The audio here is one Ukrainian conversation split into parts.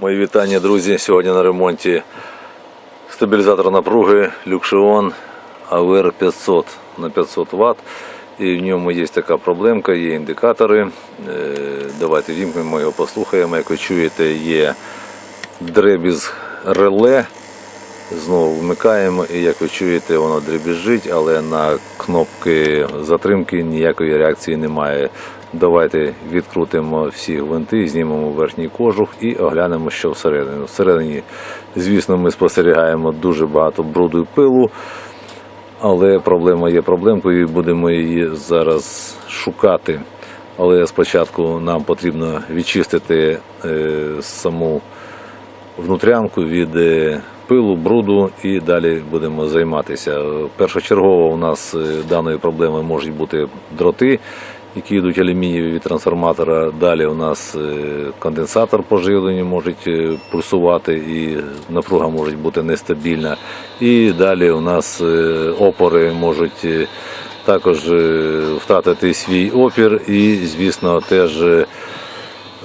Мої вітання, друзі. Сьогодні на ремонті стабілізатор напруги Люкшеон AVR 500 на 500 Вт. І в ньому є така проблемка, є індикатори. Е, Давайте вімкнемо його, послухаємо. Як ви чуєте, є дребіз реле. Знову вмикаємо і як ви чуєте, воно дребіжить, але на кнопки затримки ніякої реакції немає. Давайте відкрутимо всі гвинти, знімемо верхній кожух і оглянемо, що всередині. Всередині, звісно, ми спостерігаємо дуже багато бруду і пилу, але проблема є проблемкою і будемо її зараз шукати. Але спочатку нам потрібно відчистити е, саму внутрянку від е, пилу, бруду і далі будемо займатися. Першочергово у нас е, даною проблемою можуть бути дроти, які йдуть алюмінієві від трансформатора. Далі у нас е, конденсатор по живленню може пульсувати і напруга може бути нестабільна. І далі у нас е, опори можуть е, також е, втратити свій опір і, звісно, теж. е,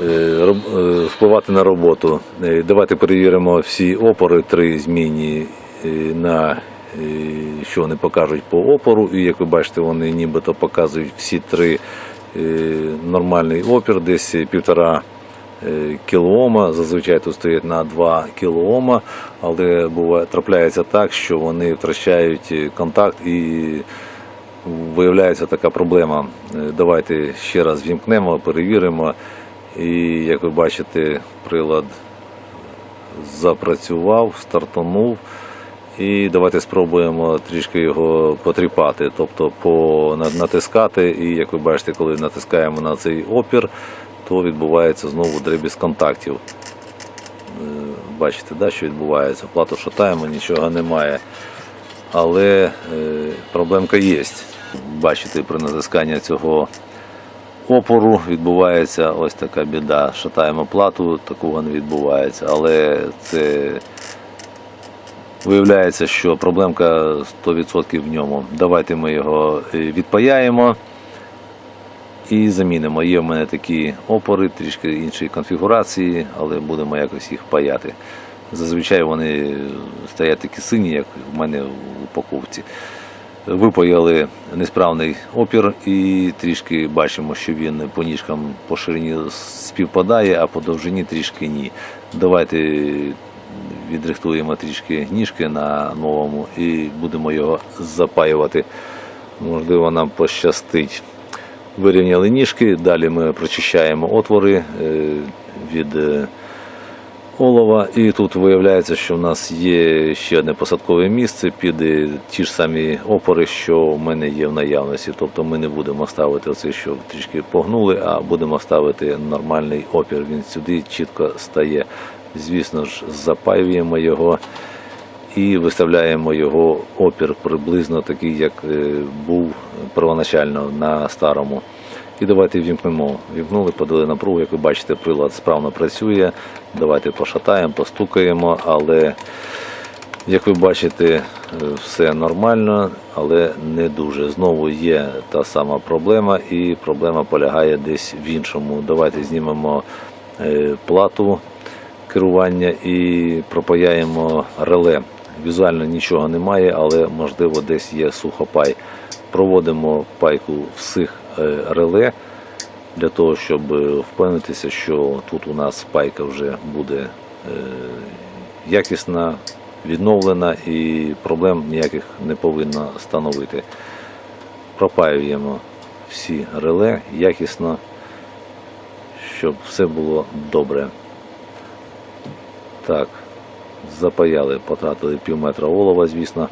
е, е, впливати на роботу. Е, Давайте перевіримо всі опори, три змінні е, на е, що вони покажуть по опору. І як ви бачите, вони нібито показують всі три е, нормальний опір, десь півтора е, кілоома. Зазвичай тут стоять на 2 кілоома, але буває трапляється так, що вони втрачають е, контакт і виявляється така проблема. Е, Давайте ще раз вімкнемо, перевіримо. І як ви бачите, прилад запрацював, стартанув. І давайте спробуємо трішки його потріпати, тобто натискати. І як ви бачите, коли натискаємо на цей опір, то відбувається знову дребіз контактів. Е, Бачите, що відбувається? Плату шатаємо, нічого немає. Але е, проблемка є. Бачите, при натисканні цього опору відбувається ось така біда. Шатаємо плату, такого не відбувається. Але це виявляється, що проблемка 100% в ньому. Давайте ми його е, відпаяємо і замінимо. Є в мене такі опори, трішки іншої конфігурації, але будемо якось їх паяти. Зазвичай вони стоять такі сині, як в мене в упаковці. Випаяли несправний опір і трішки бачимо, що він по ніжкам по ширині співпадає, а по довжині трішки ні. Давайте відрихтуємо трішки ніжки на новому і будемо його запаювати. Можливо, нам пощастить. Вирівняли ніжки, далі ми прочищаємо отвори е, від е, олова. І тут виявляється, що в нас є ще одне посадкове місце під е, ті ж самі опори, що в мене є в наявності. Тобто ми не будемо ставити оце, що трішки погнули, а будемо ставити нормальний опір. Він сюди чітко стає. Звісно ж, запаюємо його і виставляємо його опір приблизно такий, як е, був первоначально на старому. І давайте вімкнемо. Вімкнули, подали напругу, як ви бачите, прилад справно працює. Давайте пошатаємо, постукаємо, але як ви бачите, е, все нормально, але не дуже. Знову є та сама проблема, і проблема полягає десь в іншому. Давайте знімемо е, плату керування і пропаяємо реле. Візуально нічого немає, але можливо десь є сухопай. Проводимо пайку всіх е, реле для того, щоб е, впевнитися, що тут у нас пайка вже буде е, якісна, відновлена і проблем ніяких не повинна становити. Пропаюємо всі реле якісно, щоб все було добре. Так, запаяли, потратили пів метра олова, звісно.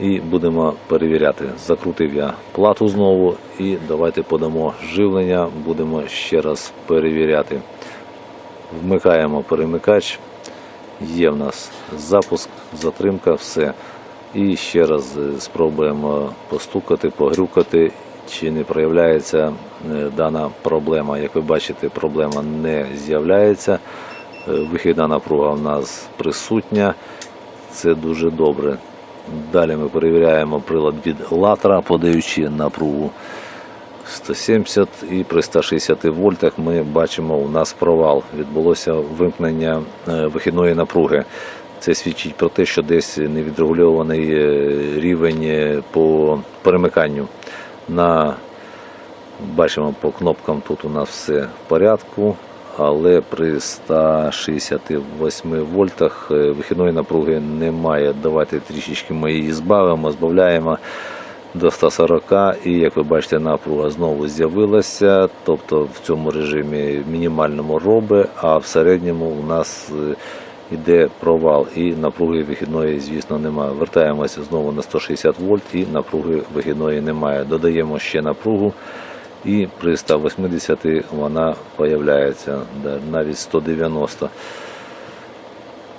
І будемо перевіряти. Закрутив я плату знову і давайте подамо живлення, будемо ще раз перевіряти. Вмикаємо перемикач. Є в нас запуск, затримка, все. І ще раз спробуємо постукати, погрюкати, чи не проявляється е, дана проблема. Як ви бачите, проблема не з'являється. Е, Вихідна напруга в нас присутня. Це дуже добре. Далі ми перевіряємо прилад від латра, подаючи напругу 170 і при 160 вольтах ми бачимо, у нас провал. Відбулося вимкнення е, вихідної напруги. Це свідчить про те, що десь невідрегульований е, рівень по перемиканню. На, бачимо по кнопкам тут у нас все в порядку, але при 168 вольтах е, вихідної напруги немає. Давайте трішечки ми її збавимо, збавляємо до 140 і як ви бачите, напруга знову з'явилася, тобто в цьому режимі мінімальному роби, а в середньому у нас е, іде провал і напруги вихідної, звісно, немає. Вертаємося знову на 160 вольт і напруги вихідної немає. Додаємо ще напругу. І при 180 вона появляється, навіть 190.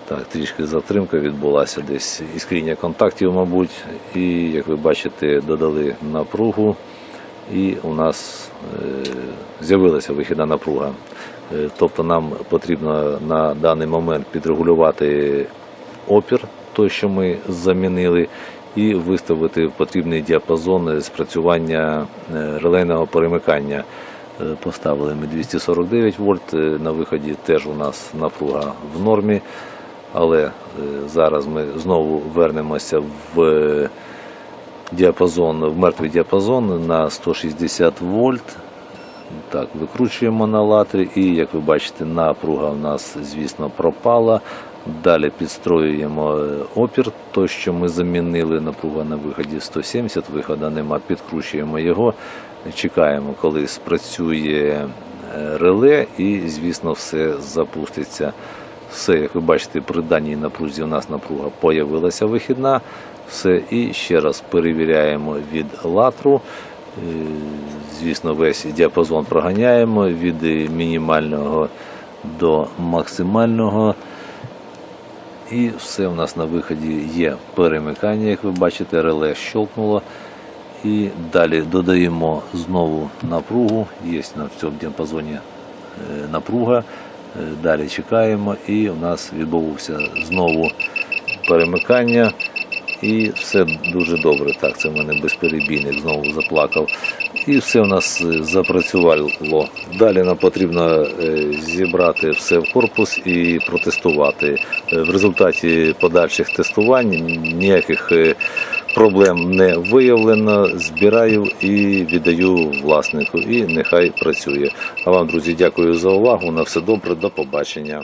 Так, трішки затримка відбулася десь іскріння контактів, мабуть. І як ви бачите, додали напругу, і у нас е, з'явилася вихідна напруга. Е, тобто нам потрібно на даний момент підрегулювати опір, той, що ми замінили, і виставити потрібний діапазон спрацювання е, релейного перемикання. Е, Поставили ми 249 вольт. е, На виході теж у нас напруга в нормі. Але зараз ми знову вернемося в діапазон, в мертвий діапазон на 160 вольт. Так, викручуємо на латрі і, як ви бачите, напруга в нас, звісно, пропала. Далі підстроюємо е, опір, той, що ми замінили, напруга на виході 170, виходу нема, підкручуємо його, чекаємо, коли спрацює е, реле і, звісно, все запуститься. Все, як ви бачите, при даній напрузі у нас напруга появилася вихідна. Все, і ще раз перевіряємо від латру. Е, Звісно, весь діапазон проганяємо від мінімального до максимального. І все у нас на виході є перемикання, як ви бачите, реле щелкнуло. І далі додаємо знову напругу. Є на цьому діапазоні е, напруга. Е, Далі чекаємо, і у нас відбувся знову перемикання. І все дуже добре. Так, це в мене безперебійник знову заплакав. І все у нас е, запрацювало. Далі нам потрібно е, зібрати все в корпус і протестувати. Е, В результаті подальших тестувань ніяких проблем не виявлено. Збираю і віддаю власнику. І нехай працює. А вам, друзі, дякую за увагу. На все добре, до побачення.